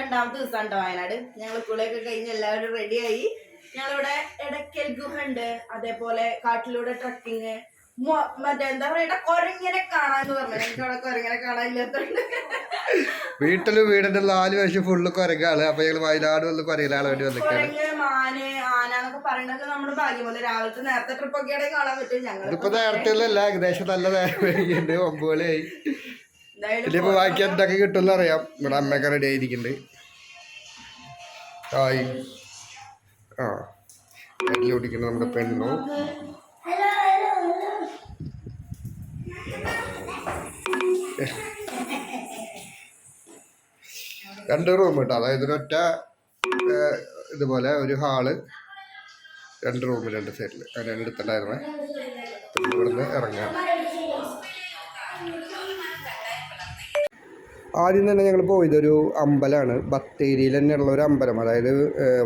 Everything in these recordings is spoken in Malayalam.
രണ്ടാമത്തെ ദിവസം ഉണ്ടോ വയനാട്? ഞങ്ങൾ കുളിയൊക്കെ കഴിഞ്ഞ് എല്ലാവരും റെഡിയായി ഞങ്ങളിവിടെ എടക്കൽ ഗുഹ ഉണ്ട് അതേപോലെ കാട്ടിലൂടെ ട്രക്കിങ് മറ്റേ എന്താ പറയണ്ട കൊരങ്ങനെ കാണാന്ന് പറഞ്ഞു. എനിക്ക് അവിടെ കൊരങ്ങനെ കാണാനില്ലാത്തോണ്ട് വീട്ടിൽ വീടിന്റെ നാല് വശം ഫുള്ള് കൊരങ്ങാണ്. അപ്പൊ ഞങ്ങൾ വയനാട് വന്ന് കുരങ്ങാൻ വേണ്ടി വന്നിട്ട് മാന് ആന എന്നൊക്കെ പറയണത് നമ്മുടെ ഭാഗ്യം പോലെ. രാവിലത്തെ നേരത്തെ ട്രിപ്പ് ഒക്കെ ആണെങ്കിൽ കാണാൻ പറ്റും ഞങ്ങൾ ഇപ്പൊ നേരത്തെ അല്ല ഏകദേശം നല്ല നേരം ഒമ്പത് മണിയായി. ഇതിലിപ്പോ ബാക്കി എന്തൊക്കെ കിട്ടുമെന്ന് അറിയാം. ഇവിടെ അമ്മയൊക്കെ റെഡി ആയിരിക്കുന്നുണ്ട്. ആ കല്ല് ഓടിക്കുന്ന നമ്മുടെ പെണ്ണു. രണ്ട് റൂം കേട്ടോ അതായത് ഒരൊറ്റ ഇതുപോലെ ഒരു ഹാൾ രണ്ട് റൂം രണ്ട് സൈഡിൽ അങ്ങനെ എടുത്തിട്ടുണ്ടായിരുന്നേ. പിന്നെ ഇവിടുന്ന് ഇറങ്ങാം ആദ്യം തന്നെ ഞങ്ങൾ പോയത് ഒരു അമ്പലമാണ്. ബത്തേരിയിൽ തന്നെയുള്ള ഒരു അമ്പലം. അതായത്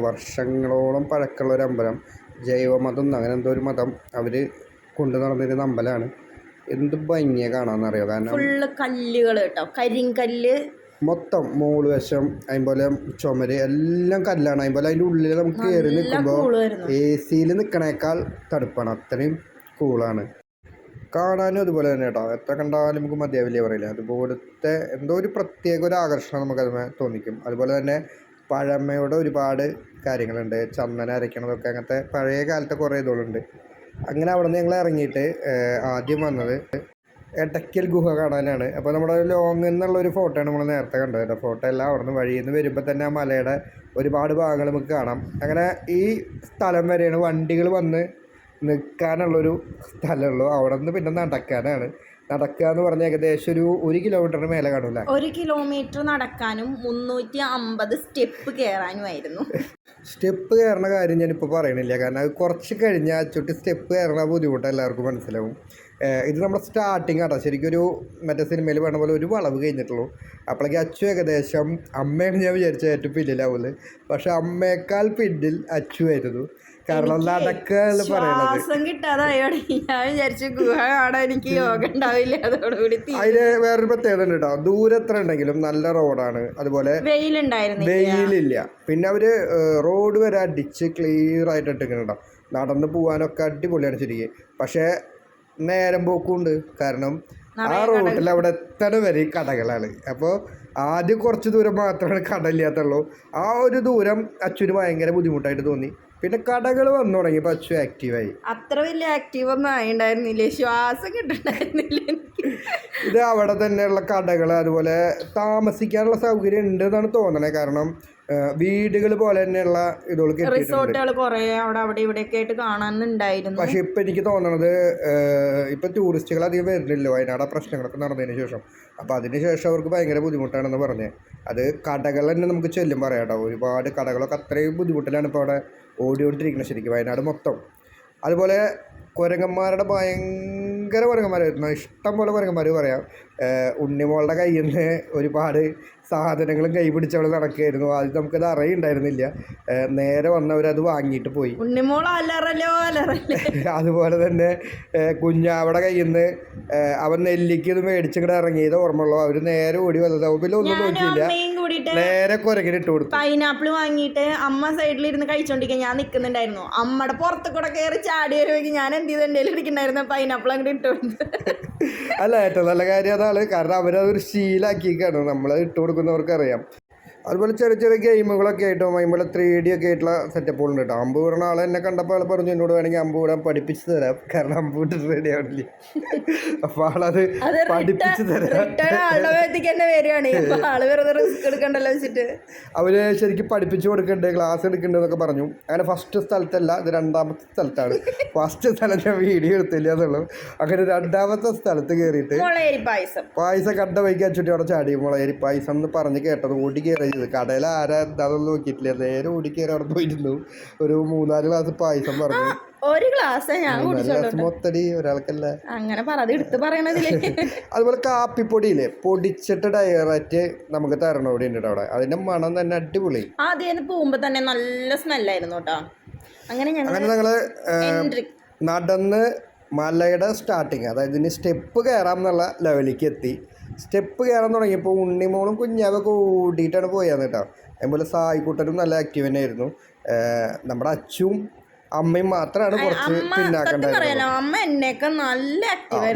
വർഷങ്ങളോളം പഴക്കമുള്ള ഒരു അമ്പലം. ജൈവമതം എന്ന് അങ്ങനെ എന്തോ ഒരു മതം അവർ കൊണ്ടു നടന്നിരുന്ന അമ്പലമാണ്. എന്ത് ഭംഗിയെ കാണാമെന്നറിയോ കാരണം ഫുള്ള് കല്ലുകൾ കേട്ടോ. കരിങ്കല്ല്. മൊത്തം മോൾ വശം അതുപോലെ ചുമര് എല്ലാം കല്ലാണ്. അതുപോലെ അതിന്റെ ഉള്ളിൽ നമുക്ക് കയറി നിൽക്കുമ്പോൾ എ സിയിൽ നിൽക്കണേക്കാൾ തണുപ്പാണ്. അത്രയും കൂളാണ് കാണാനും അതുപോലെ തന്നെ കേട്ടോ. എത്ര കണ്ടാലും നമുക്ക് മതിയാവില്ല പറയില്ല. അതുപോലത്തെ എന്തോ ഒരു പ്രത്യേക ഒരു ആകർഷണം നമുക്കതിന് തോന്നിക്കും. അതുപോലെ തന്നെ പഴമയുടെ ഒരുപാട് കാര്യങ്ങളുണ്ട്. ചന്ദന അരയ്ക്കണതൊക്കെ അങ്ങനത്തെ പഴയ കാലത്തെ കുറേ ഇതുകളുണ്ട്. അങ്ങനെ അവിടെ നിന്ന് ഞങ്ങൾ ഇറങ്ങിയിട്ട് ആദ്യം വന്നത് എടയ്ക്കൽ ഗുഹ കാണാനാണ്. അപ്പോൾ നമ്മുടെ ലോങ്ങിൽ എന്നുള്ള ഒരു ഫോട്ടോയാണ് നമ്മൾ നേരത്തെ കണ്ടത് കേട്ടോ. ഫോട്ടോ എല്ലാം അവിടെ നിന്ന് വഴിയിൽ നിന്ന് വരുമ്പോൾ തന്നെ ആ മലയുടെ ഒരുപാട് ഭാഗങ്ങൾ നമുക്ക് കാണാം. അങ്ങനെ ഈ സ്ഥലം വരെയാണ് വണ്ടികൾ വന്ന് നിൽക്കാനുള്ളൊരു സ്ഥലമുള്ളൂ. അവിടെ നിന്ന് പിന്നെ നടക്കാനാണ്. നടക്കുക എന്ന് പറഞ്ഞാൽ ഏകദേശം ഒരു ഒരു കിലോമീറ്ററിന് മേലെ കാണൂല ഒരു കിലോമീറ്റർ നടക്കാനും മുന്നൂറ്റി അമ്പത് സ്റ്റെപ്പ് കയറാനുമായിരുന്നു സ്റ്റെപ്പ് കയറുന്ന കാര്യം ഞാനിപ്പോൾ പറയണില്ല. കാരണം അത് കുറച്ച് കഴിഞ്ഞാൽ അച്ചുട്ടി സ്റ്റെപ്പ് കയറുന്ന ബുദ്ധിമുട്ട് എല്ലാവർക്കും മനസ്സിലാവും. ഇത് നമ്മുടെ സ്റ്റാർട്ടിങ് ആട്ടോ. ശരിക്കും ഒരു മറ്റേ സിനിമയിൽ വേണ പോലെ ഒരു വളവ് കഴിഞ്ഞിട്ടുള്ളൂ. അപ്പോഴേക്ക് അച്ചു ഏകദേശം അമ്മയാണ് ഞാൻ വിചാരിച്ച ഏറ്റവും പിന്നിലാവുന്നത് പക്ഷെ അമ്മയേക്കാൾ പിന്നിൽ അച്ചു ആയിരുന്നു. കാരണം പറയണത് ശ്വാസം കിട്ടാതായോടെ. ഞാൻ വിചാരിച്ചു ഗുഹ കാണാൻ എനിക്ക് യോഗ ഉണ്ടാവില്ല അതോടുകൂടി അതിന് വേറൊരു പ്രത്യേകത ഉണ്ട് കേട്ടോ. ദൂരെ എത്ര ഉണ്ടെങ്കിലും നല്ല റോഡാണ്. അതുപോലെ വെയിലുണ്ടായിരുന്നില്ല. വെയിലില്ല. പിന്നെ അവർ റോഡ് വരെ അടിച്ച് ക്ലിയർ ആയിട്ട് ഇട്ടിട്ടുണ്ടോ നടന്നു പോകാനൊക്കെ അടിപൊളിയാണ് ശരിക്കും. പക്ഷേ നേരം പോക്കുണ്ട്. കാരണം ആ റോഡിൽ അവിടെ എത്തണ വരെ കടകളാണ്. അപ്പോൾ ആദ്യം കുറച്ച് ദൂരം മാത്രമാണ് കടലില്ലാത്തുള്ളൂ. ആ ഒരു ദൂരം അച്ഛന് ഭയങ്കര ബുദ്ധിമുട്ടായിട്ട് തോന്നി. പിന്നെ കടകൾ വന്നു തുടങ്ങി പച്ച ആക്റ്റീവായി അത്ര വലിയ ആക്റ്റീവ് ഒന്നും ആയിണ്ടായിരുന്നില്ല? ശ്വാസം കിട്ടണ്ടായിരുന്നില്ല ഇത് അവിടെ തന്നെയുള്ള കടകൾ അതുപോലെ താമസിക്കാനുള്ള സൗകര്യം ഉണ്ട് എന്നാണ് തോന്നണേ. കാരണം വീടുകൾ പോലെ തന്നെയുള്ള ഇതുകൾ റിസോർട്ടുകൾ കുറെ അവിടെ അവിടെ ഇവിടെയൊക്കെ ആയിട്ട് കാണാനുണ്ടായിരുന്നു. പക്ഷെ ഇപ്പം എനിക്ക് തോന്നണത് ഇപ്പൊ ടൂറിസ്റ്റുകൾ അധികം വരുന്നില്ല വയനാട് പ്രശ്നങ്ങളൊക്കെ നടന്നതിന് ശേഷം. അപ്പോൾ അതിന് ശേഷം അവർക്ക് ഭയങ്കര ബുദ്ധിമുട്ടാണെന്ന് പറഞ്ഞത് അത് കടകൾ തന്നെ നമുക്ക് ചെല്ലും പറയാം കേട്ടോ ഒരുപാട് കടകളൊക്കെ അത്രയും ബുദ്ധിമുട്ടിലാണ് ഇപ്പോൾ അവിടെ ഓടിക്കൊണ്ടിരിക്കുന്നത് ശരിക്കും വയനാട് മൊത്തം. അതുപോലെ കുരങ്ങന്മാരുടെ ഭയങ്കര കുരങ്ങന്മാരായിരുന്നു. ഇഷ്ടം പോലെ കുരങ്ങന്മാർ പറയാം. ഉണ്ണിമോളുടെ കയ്യിൽ നിന്ന് ഒരുപാട് സാധനങ്ങളും കൈ പിടിച്ചവൾ നടക്കുകയായിരുന്നു. അത് നമുക്കത് അറിയുണ്ടായിരുന്നില്ല. നേരെ വന്നവരത് വാങ്ങിയിട്ട് പോയി. ഉണ്ണിമോൾ അലറലോ അലറല്ലേ അതുപോലെ തന്നെ കുഞ്ഞാവടെ കയ്യിൽ നിന്ന് അവൻ നെല്ലിക്ക് ഇത് മേടിച്ചിങ്ങടെ ഇറങ്ങിയത് ഓർമ്മയുള്ളൂ. അവർ നേരെ ഓടി വന്നത്. പിന്നെ ഒന്നും നോക്കിയില്ല. നേരെ കൊരങ്ങിട്ട് ഇട്ട് കൊടുത്തു. പൈനാപ്പിൾ വാങ്ങിയിട്ട് അമ്മ സൈഡിൽ ഇരുന്ന് കഴിച്ചോണ്ടിരിക്കാൻ ഞാൻ നിൽക്കുന്നുണ്ടായിരുന്നു അമ്മയുടെ പുറത്ത് കൂടെ കയറി ചാടി വരുമെങ്കിൽ ഞാൻ എന്ത് ചെയ്ത്? എന്റെ പൈനാപ്പിൾ അങ്ങോട്ട് ഇട്ട് കൊടുത്തു. അല്ല ഏറ്റവും നല്ല കാര്യം അതാണ്. കാരണം അവരതൊരു ശീലാക്കിക്കാണ് നമ്മൾ ഇട്ട് കൊടുക്കുന്നവർക്ക് അറിയാം അതുപോലെ ചെറിയ ചെറിയ ഗെയിമുകളൊക്കെ ആയിട്ട് അതുപോലെ ത്രീ ഡി ഒക്കെ ആയിട്ടുള്ള സെറ്റപ്പുകളുണ്ട് കേട്ടോ. അമ്പ് വിടുന്ന ആളെ എന്നെ കണ്ടപ്പോൾ ആൾ പറഞ്ഞു എന്നോട് വേണമെങ്കിൽ അമ്പ് വിടാൻ പഠിപ്പിച്ചു തരാം. കാരണം അമ്പ് വിട്ടിട്ട് റെഡി ആവില്ല അപ്പൊ ആളത് പഠിപ്പിച്ചു തരാം. അവർ ശരിക്കും പഠിപ്പിച്ചു കൊടുക്കണ്ടേ ക്ലാസ് എടുക്കണ്ടെന്നൊക്കെ എന്നൊക്കെ പറഞ്ഞു. അങ്ങനെ ഫസ്റ്റ് സ്ഥലത്തല്ല ഇത് രണ്ടാമത്തെ സ്ഥലത്താണ്. ഫസ്റ്റ് സ്ഥലം ഞാൻ വീഡിയോ എടുത്തില്ല എന്നുള്ളൂ അങ്ങനെ രണ്ടാമത്തെ സ്ഥലത്ത് കയറിയിട്ട് പായസം. കണ്ട വൈകി അച്ചുട്ടി അവിടെ ചാടി. മുളയരി പായസം എന്ന് പറഞ്ഞ് കേട്ടത് ഓടി കയറി ചെയ്ത് കടയിൽ ആരാ എന്താണെന്ന് നോക്കിയിട്ടില്ല. നേരെ ഓടി കയറി അവിടെ പോയിരുന്നു. ഒരു മൂന്നാൽ ഗ്ലാസ് പായസം പറഞ്ഞു. ഒരു ഗ്ലാസ് ഞാൻ മൊത്തടി ഒരാൾക്കല്ല. അങ്ങനെ പറ എടുത്ത് പറയണതിൽ. അതുപോലെ കാപ്പിപ്പൊടിയില്ലേ പൊടിച്ചിട്ട് ഡയറക്റ്റ് നമുക്ക് തരണം അവിടെ ഉണ്ട് അവിടെ. അതിന്റെ മണം തന്നെ അടിപൊളി. ആദ്യം പോകുമ്പോ തന്നെ നല്ല സ്മെല്ലായിരുന്നു കേട്ടോ. അങ്ങനെ ഞങ്ങൾ നടന്ന് മലയുടെ സ്റ്റാർട്ടിങ് അതായത് ഇനി സ്റ്റെപ്പ് കയറാം എന്നുള്ള ലെവലിലേക്ക് എത്തി. സ്റ്റെപ്പ് കയറാൻ തുടങ്ങിയപ്പോൾ ഉണ്ണിമോളും കുഞ്ഞാവൊക്കെ ഓടിയിട്ടാണ് പോയത് കേട്ടോ. അതുപോലെ സായിക്കൂട്ടനും നല്ല ആക്റ്റീവ് തന്നെയായിരുന്നു. നമ്മുടെ അച്ചും അമ്മയും മാത്രമാണ് കുറച്ച് പിന്നാക്കണ്ടായിരുന്നത് അമ്മ എന്നേക്കാൾ നല്ല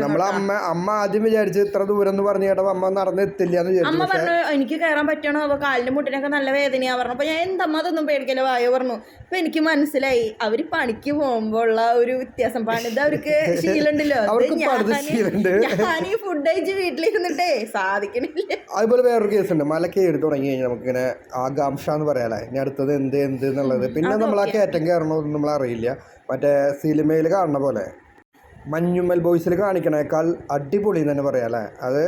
നമ്മളെ അമ്മ അമ്മ ആദ്യം വിചാരിച്ച് ഇത്ര ദൂരം എന്ന് പറഞ്ഞു കേട്ടോ അമ്മ നടന്ന് എത്തില്ല എന്ന് അമ്മ പറഞ്ഞു എനിക്ക് കയറാൻ പറ്റണോ അപ്പൊ കാലിന്റെ മുട്ടിനൊക്കെ നല്ല വേദനയാ പറഞ്ഞു. അപ്പൊ ഞാൻ എന്തമ്മ അതൊന്നും പേടിക്കല വായോ പറഞ്ഞു. അപ്പൊ എനിക്ക് മനസ്സിലായി അവർ പണിക്ക് പോകുമ്പോ ഉള്ള ഒരു വ്യത്യാസം. പണിത് അവർക്ക് ശീലമുണ്ടല്ലോ. ഞാൻ ഈ ഫുഡ് കഴിച്ച് വീട്ടിലിരുന്നിട്ടേ സാധിക്കണില്ല. അതുപോലെ വേറൊരു ഉണ്ട്. മല കയറി തുടങ്ങി കഴിഞ്ഞാൽ നമുക്കിങ്ങനെ ആകാംക്ഷ എന്ന് പറയാല്ലേ? ഇനി അടുത്തത് എന്ത് എന്ത് എന്നുള്ളത്. പിന്നെ നമ്മൾ ആ കയറ്റം കയറണമെന്ന് നമ്മൾ അറിയില്ല. മറ്റേ സിനിമയിൽ കാണുന്ന പോലെ. മഞ്ഞുമ്മൽ ബോയ്സിൽ കാണിക്കണേക്കാൾ അടിപൊളി എന്ന് തന്നെ പറയാം അല്ലേ? അത്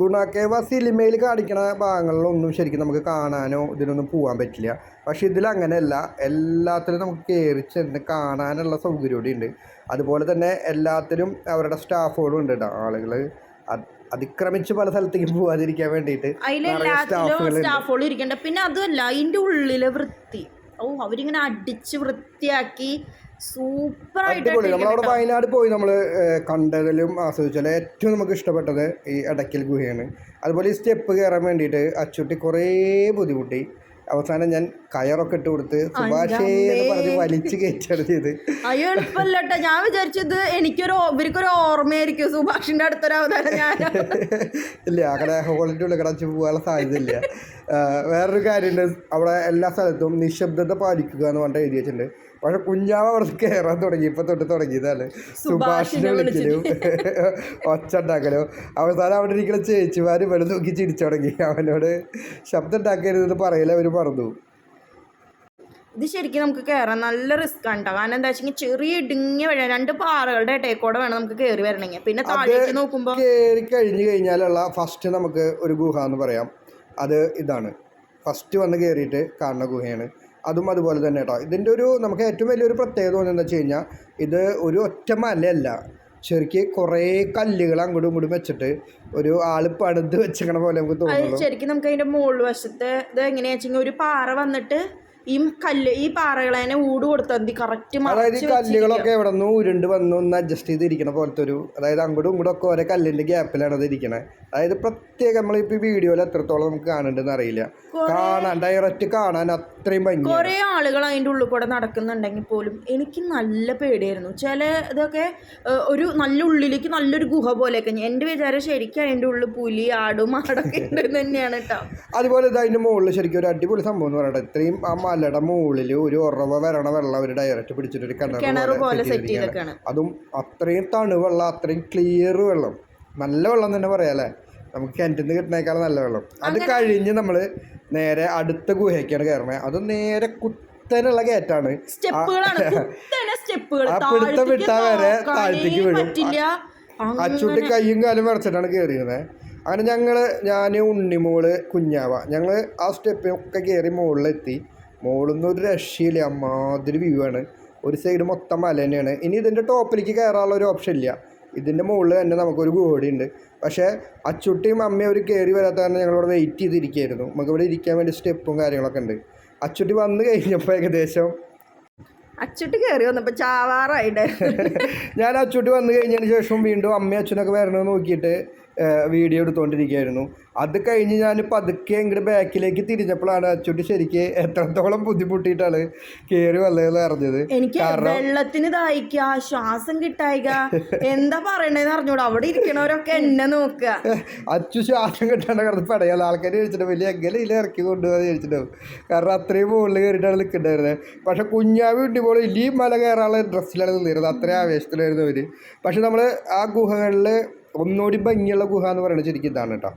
ഗുണാക്കേവ സിനിമയിൽ കാണിക്കണ ഭാഗങ്ങളിലൊന്നും ശരിക്കും നമുക്ക് കാണാനോ ഇതിനൊന്നും പോകാൻ പറ്റില്ല. പക്ഷേ ഇതിലങ്ങനെയല്ല എല്ലാത്തിലും നമുക്ക് കയറി ചെന്ന് കാണാനുള്ള സൗകര്യം കൂടി ഉണ്ട്. അതുപോലെ തന്നെ എല്ലാത്തിലും അവരുടെ സ്റ്റാഫുകളും ഉണ്ട് കേട്ടോ ആളുകൾ അതിക്രമിച്ച് പല സ്ഥലത്തേക്ക് പോകാതിരിക്കാൻ വേണ്ടിയിട്ട് സ്റ്റാഫുകൾ ഇരിക്കണ്ട. പിന്നെ അതുമല്ല അതിന്റെ ഉള്ളിലെ വൃത്തി. ഓ അവരിങ്ങനെ അടിച്ച് വൃത്തിയാക്കി സൂപ്പറായിട്ട് നമ്മളവിടെ വയനാട് പോയി നമ്മൾ കണ്ടതിലും ആസ്വദിച്ചാൽ ഏറ്റവും നമുക്ക് ഇഷ്ടപ്പെട്ടത് ഈ എടക്കൽ ഗുഹയാണ്. അതുപോലെ ഈ സ്റ്റെപ്പ് കയറാൻ വേണ്ടിയിട്ട് അച്ചുട്ടി കുറേ ബുദ്ധിമുട്ടി. അവസാനം ഞാൻ കയറൊക്കെ ഇട്ട് കൊടുത്ത് സുഭാഷേ എന്ന് പറഞ്ഞ് വലിച്ച് കയറ്റാണ് ചെയ്ത് അയ്യോ എളുപ്പമല്ല കേട്ടോ ഞാൻ വിചാരിച്ചത് എനിക്കൊരു ഇവർക്കൊരു ഓർമ്മയായിരിക്കും സുഭാഷിന്റെ അടുത്തൊരു അവതാരം ഞാൻ. ഇല്ല അങ്ങനെ ഹോളിന്റെ ഉള്ളിൽ കിടച്ച് പോകാനുള്ള സാധ്യത ഇല്ല ആ, വേറൊരു കാര്യമുണ്ട്. അവിടെ എല്ലാ സ്ഥലത്തും നിശബ്ദത പാലിക്കുക എന്ന് പറഞ്ഞിട്ട് എഴുതി വെച്ചിട്ടുണ്ട്. പക്ഷെ കുഞ്ഞാവ് അവിടെ കയറാൻ തുടങ്ങി. ഇപ്പൊ തൊട്ട് തുടങ്ങിയതാണ്. സുഭാഷിനെ വിളിക്കലും ഒച്ച ഉണ്ടാക്കലും. അവസാനം അവിടെ ഇരിക്കുന്ന ചേച്ചിമാര് വെള്ളം നോക്കി ചിരിച്ചു തുടങ്ങി. അവനോട് ശബ്ദം ഉണ്ടാക്കരുതെന്ന് പറയല അവർ പറഞ്ഞു ഇത് ശരിക്കും നമുക്ക് കയറാൻ നല്ല റിസ്ക് ആണ്. കാരണം എന്താ വെച്ചാൽ ചെറിയ ഇടുങ്ങിയ വഴി രണ്ട് പാറകളുടെ ഇടയിൽക്കൂടെ വേണം നമുക്ക് കയറി വരണമെങ്കിൽ. പിന്നെ താഴേക്ക് നോക്കുമ്പോൾ കയറി കഴിഞ്ഞു കഴിഞ്ഞാലുള്ള ഫസ്റ്റ് നമുക്ക് ഒരു ഗുഹ എന്ന് പറയാം. അത് ഇതാണ്. ഫസ്റ്റ് വന്ന് കയറിയിട്ട് കാണുന്ന ഗുഹയാണ്. അതും അതുപോലെ തന്നെ കേട്ടോ. ഇതിന്റെ ഒരു നമുക്ക് ഏറ്റവും വലിയൊരു പ്രത്യേകത തോന്നുന്നത് വെച്ച് കഴിഞ്ഞാൽ ഇത് ഒരു ഒറ്റ മലയല്ല. ശരിക്ക് കുറേ കല്ലുകൾ അങ്ങോട്ടും ഇങ്ങോട്ടും വെച്ചിട്ട് ഒരു ആൾ പണിത് വെച്ചിരിക്കണ പോലെ നമുക്ക് തോന്നുന്നു. ശരിക്കും നമുക്ക് അതിന്റെ മുകൾ വശത്ത് ഇത് എങ്ങനെയാ വെച്ചെങ്കിൽ ഒരു പാറ വന്നിട്ട് ഈ കല്ല് ഈ പാറകളെ ഊട് കൊടുത്താൽ മതി. കറക്റ്റ് അതായത് ഈ കല്ലുകളൊക്കെ എവിടെ നിന്ന് ഉരുണ്ട് വന്നു ഒന്ന് അഡ്ജസ്റ്റ് ചെയ്തിരിക്കണ പോലത്തെ ഒരു അതായത് അങ്ങോട്ടും ഇങ്ങോട്ടും ഒക്കെ ഓരോ കല്ലിന്റെ ഗ്യാപ്പിലാണ് അത് ഇരിക്കണത് അതായത് പ്രത്യേകം നമ്മളിപ്പോൾ ഈ വീഡിയോയിൽ എത്രത്തോളം നമുക്ക് കാണുന്നുണ്ടെന്ന് അറിയില്ല. കാണാൻ ഡയറക്റ്റ് കാണാൻ അത്രയും ഭംഗി കുറെ ആളുകൾ അതിന്റെ ഉള്ളിൽ കൂടെ നടക്കുന്നുണ്ടെങ്കിൽ പോലും എനിക്ക് നല്ല പേടിയായിരുന്നു. ചില ഇതൊക്കെ ഒരു നല്ല ഉള്ളിലേക്ക് നല്ലൊരു ഗുഹ പോലെയൊക്കെ എന്റെ വിചാരം ശരിക്കും അതിന്റെ ഉള്ളിൽ പുലി ആടും ആടൊക്കെ ഉണ്ടെന്ന് തന്നെയാണ് കേട്ടോ. അതുപോലെ ഇത് അതിന്റെ മുകളിൽ ശരിക്കും ഒരു അടിപൊളി സംഭവം എന്ന് പറയുന്നത് ഇത്രയും ആ മലയുടെ മുകളിൽ ഒരു ഉറവ വരണ വെള്ളം അവർ ഡയറക്റ്റ് പിടിച്ചിട്ട് ഒരു കിണർ പോലെ സെറ്റ് ചെയ്തിരിക്കുകയാണ് അതും അത്രയും തണുവെള്ളം അത്രയും ക്ലിയർ വെള്ളം. നല്ല വെള്ളം തന്നെ പറയാല്ലേ നമുക്ക് കിണറ്റിൽ നിന്ന് കിട്ടുന്നേക്കാളും നല്ല വെള്ളം. അത് കഴിഞ്ഞ് നമ്മൾ നേരെ അടുത്ത ഗുഹയ്ക്കാണ് കയറണേ അത് നേരെ കുത്തനുള്ള കയറ്റാണ് ആ പിടുത്തം വിട്ടാ വരെ താഴത്തേക്ക് വീഴും. അച്ചുട്ടി കയ്യും കാലും വിറച്ചിട്ടാണ് കയറിയിരുന്നത് അങ്ങനെ ഞങ്ങൾ ഞാൻ ഉണ്ണിമോൾ കുഞ്ഞാവ ഞങ്ങൾ ആ സ്റ്റെപ്പൊക്കെ കയറി മുകളിലെത്തി മുകളിൽ ഒരു രക്ഷയില്ല. അമ്മാതിരി വ്യൂ ആണ്. ഒരു സൈഡ് മൊത്തം മല തന്നെയാണ്. ഇനി ഇതിന്റെ ടോപ്പിലേക്ക് കയറാനുള്ള ഒരു ഓപ്ഷൻ ഇല്ല. ഇതിന്റെ മുകളിൽ തന്നെ നമുക്കൊരു ഗോഡി ഉണ്ട്. പക്ഷേ അച്ചുട്ടിയും അമ്മയും അവർ കയറി വരാത്ത കാരണം ഞങ്ങളിവിടെ വെയിറ്റ് ചെയ്തിരിക്കുകയായിരുന്നു. നമുക്ക് ഇവിടെ ഇരിക്കാൻ വേണ്ടി സ്റ്റെപ്പും കാര്യങ്ങളൊക്കെ ഉണ്ട്. അച്ചുട്ടി വന്ന് കഴിഞ്ഞപ്പോൾ ഏകദേശം അച്ചുട്ടി കയറി വന്നപ്പോൾ ചാവാറായിട്ട് ഞാൻ അച്ചുട്ടി വന്നു കഴിഞ്ഞതിന് ശേഷം വീണ്ടും അമ്മയും അച്ഛനൊക്കെ വരണമെന്ന് നോക്കിയിട്ട് വീഡിയോ എടുത്തുകൊണ്ടിരിക്കുകയായിരുന്നു അത് കഴിഞ്ഞ് ഞാൻ പതുക്കെ ഇങ്ങോട്ട് ബാക്കിലേക്ക് തിരിഞ്ഞപ്പോഴാണ് അച്ചുട്ടി ശരിക്ക് എത്രത്തോളം ബുദ്ധിമുട്ടിയിട്ടാണ് കയറി വന്നതെന്ന് അറിഞ്ഞത്. എനിക്ക് വെള്ളത്തിന് ദാഹിക്കുക ശ്വാസം കിട്ടായിക. എന്താ പറയണേന്ന് അറിഞ്ഞൂടാ. അവിടെ ഇരിക്കണവരൊക്കെ എന്നെ നോക്കുക അച്ചു ശ്വാസം കിട്ടാണ്ട് കിടന്ന് പടയാൾ ആൾക്കാർ ചോദിച്ചിട്ട് വലിയ ഇല്ല ഇറക്കി കൊണ്ടുപോകാൻ ചോദിച്ചിട്ടുണ്ടാവും കാരണം അത്രയും മുകളിൽ കയറിയിട്ടാണ് നിൽക്കുന്നുണ്ടായിരുന്നത് പക്ഷെ കുഞ്ഞാവി കിട്ടിയപ്പോൾ ഇല്ലീ മല കയറാനുള്ള ഡ്രസ്സിലാണ് നിന്നിരുന്നത്. അത്രയും ആവേശത്തിലായിരുന്നു അവർ പക്ഷെ നമ്മൾ ആ ഗുഹകളിൽ ഒന്നുകൂടി ഭംഗിയുള്ള ഗുഹ എന്ന് പറയുന്നത് ശരിക്കും ഇതാണ് കേട്ടോ.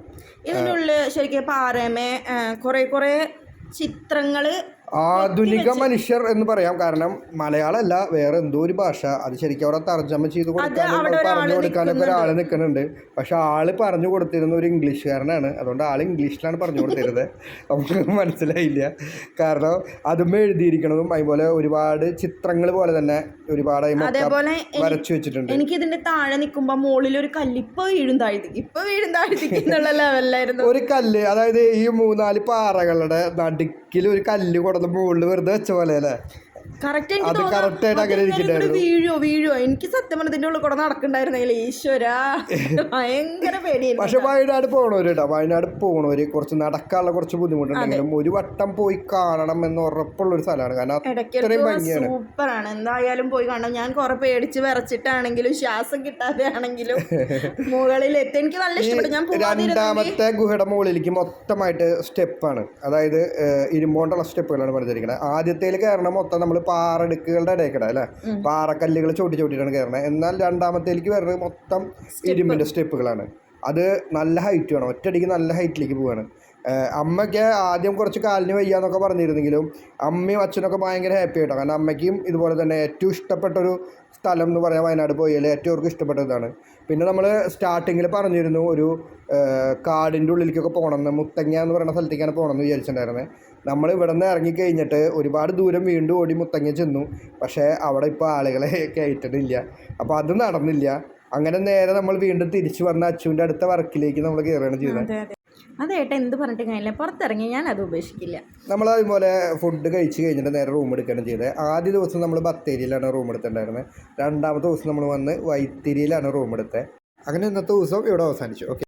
ഇതിനുള്ളിൽ ശരിക്കും പാറമേ കുറെ കുറെ ചിത്രങ്ങൾ ആധുനിക മനുഷ്യർ എന്ന് പറയാം. കാരണം മലയാളമല്ല വേറെ എന്തോ ഒരു ഭാഷ. അത് ശരിക്കും അവിടെ തർജമ ചെയ്ത് കൊടുക്കാനും പറഞ്ഞു കൊടുക്കാനൊക്കെ ഒരാൾ നിൽക്കുന്നുണ്ട്. പക്ഷെ ആൾ പറഞ്ഞു കൊടുത്തിരുന്ന ഒരു ഇംഗ്ലീഷുകാരനാണ്. അതുകൊണ്ട് ആൾ ഇംഗ്ലീഷിലാണ് പറഞ്ഞു കൊടുത്തിരുന്നത്. നമുക്ക് മനസ്സിലായില്ല. കാരണം അതും എഴുതിയിരിക്കണതും അതുപോലെ ഒരുപാട് ചിത്രങ്ങൾ പോലെ തന്നെ ഒരുപാട് വരച്ചു വെച്ചിട്ടുണ്ട്. എനിക്ക് ഇതിന്റെ താഴെ നിൽക്കുമ്പോ മുകളിൽ ഒരു കല്ല് ഇപ്പൊ വീഴും താഴ്ത്തിക്ക് ഇപ്പൊ വീഴും താഴ്ത്തിക്ക് എന്നുള്ള ലെവലിലായിരുന്നു ഒരു കല്ല് അതായത് ഈ മൂന്നാൽ പാറകളുടെ നടുക്കിൽ ഒരു കല്ല് കൊടുത്ത് മുകളിൽ വെറുതെ വെച്ച പോലെ അല്ലേ കറക്റ്റ് എനിക്ക് അത് തോന്നുന്നു correct ആയിട്ട് അങ്ങനെ അതെന്തായാലും ഇരിക്കണ്ടായിരുന്നു. വീഴോ വീഴോ എനിക്ക് സത്യം പറഞ്ഞതിന്റെ ഉള്ളിൽ കൂടെ നടക്കണ്ടായിരുന്നില്ല ഈശ്വരാ. ഭയങ്കര പേടിയായിരുന്നു പക്ഷെ വയനാട് പോകണവര് കേട്ടോ വയനാട് പോകണവര് കുറച്ച് നടക്കാനുള്ള കുറച്ച് ബുദ്ധിമുട്ടുണ്ടെങ്കിലും ഒരു വട്ടം പോയി കാണണം എന്ന് ഉറപ്പുള്ള ഒരു സ്ഥലമാണ്. കാരണം സൂപ്പർ ആണ് ഭംഗിയാണ്. എന്തായാലും പോയി കാണാം ഞാൻ കുറെ പേടിച്ച് വിറച്ചിട്ടാണെങ്കിലും ശ്വാസം കിട്ടാതെ ആണെങ്കിലും മുകളിൽ എത്തി എനിക്ക് നല്ല ഇഷ്ടപ്പെട്ടു. ഞാൻ പോവാതിരുന്നെങ്കിൽ രണ്ടാമത്തെ ഗുഹയുടെ മുകളിലേക്ക് മൊത്തമായിട്ട് സ്റ്റെപ്പാണ്. അതായത് ഏഹ്, ഇരുമ്പോണ്ടുള്ള സ്റ്റെപ്പുകളാണ് പറഞ്ഞിരിക്കുന്നത് ആദ്യത്തേൽ കയറണം മൊത്തം നമ്മൾ പാറടുക്കുകളുടെ ഇടയ്ക്കിടെ അല്ലേ? പാറക്കല്ലുകൾ ചോട്ടി ചോട്ടിയിട്ടാണ് കയറണത് എന്നാൽ രണ്ടാമത്തേക്ക് വരുന്നത് മൊത്തം ഇരുമ്പിന്റെ സ്റ്റെപ്പുകളാണ് അത് നല്ല ഹൈറ്റ് വേണം. ഒറ്റയടിക്ക് നല്ല ഹൈറ്റിലേക്ക് പോവാണ്. അമ്മയ്ക്ക് ആദ്യം കുറച്ച് കാലിന് വയ്യാന്നൊക്കെ പറഞ്ഞിരുന്നെങ്കിലും അമ്മയും അച്ഛനൊക്കെ ഭയങ്കര ഹാപ്പി ആയിട്ടോ? കാരണം അമ്മയ്ക്കും ഇതുപോലെ തന്നെ ഏറ്റവും ഇഷ്ടപ്പെട്ടൊരു സ്ഥലം എന്ന് പറയാൻ വയനാട് പോയാൽ ഏറ്റവും അവർക്ക് ഇഷ്ടപ്പെട്ട ഇതാണ് പിന്നെ നമ്മൾ സ്റ്റാർട്ടിങ്ങിൽ പറഞ്ഞിരുന്നു ഒരു കാടിന്റെ ഉള്ളിലേക്കൊക്കെ പോകണമെന്ന് മുത്തങ്ങ എന്ന് പറയുന്ന സ്ഥലത്തേക്കാണ് പോകണമെന്ന് വിചാരിച്ചിട്ടുണ്ടായിരുന്നത് നമ്മൾ ഇവിടെ നിന്ന് ഇറങ്ങിക്കഴിഞ്ഞിട്ട് ഒരുപാട് ദൂരം വീണ്ടും ഓടി മുത്തങ്ങ ചെന്നു. പക്ഷേ അവിടെ ഇപ്പോൾ ആളുകളെ കയറ്റണില്ല. അപ്പോൾ അത് നടന്നില്ല. അങ്ങനെ നേരെ നമ്മൾ വീണ്ടും തിരിച്ചു വന്ന അച്ചുവിന്റെ അടുത്ത വർക്കിലേക്ക് നമ്മൾ കയറുകയാണ് ചെയ്തത്. അതെ ഏട്ടാ എന്ത് പറഞ്ഞിട്ട് കാര്യമില്ല. പുറത്തിറങ്ങി ഞാൻ അത് ഉപേക്ഷിക്കില്ല. നമ്മൾ അതുപോലെ ഫുഡ് കഴിച്ച് കഴിഞ്ഞിട്ട് നേരെ റൂം എടുക്കുകയാണ് ചെയ്തത്. ആദ്യ ദിവസം നമ്മൾ ബത്തേരിയിലാണ് റൂം എടുത്തിട്ടുണ്ടായിരുന്നത്. രണ്ടാമത്തെ ദിവസം നമ്മൾ വന്ന് വൈത്തിരിയിലാണ് റൂം എടുത്തത്. അങ്ങനെ ഇന്നത്തെ ദിവസം ഇവിടെ അവസാനിച്ചു. ഓക്കെ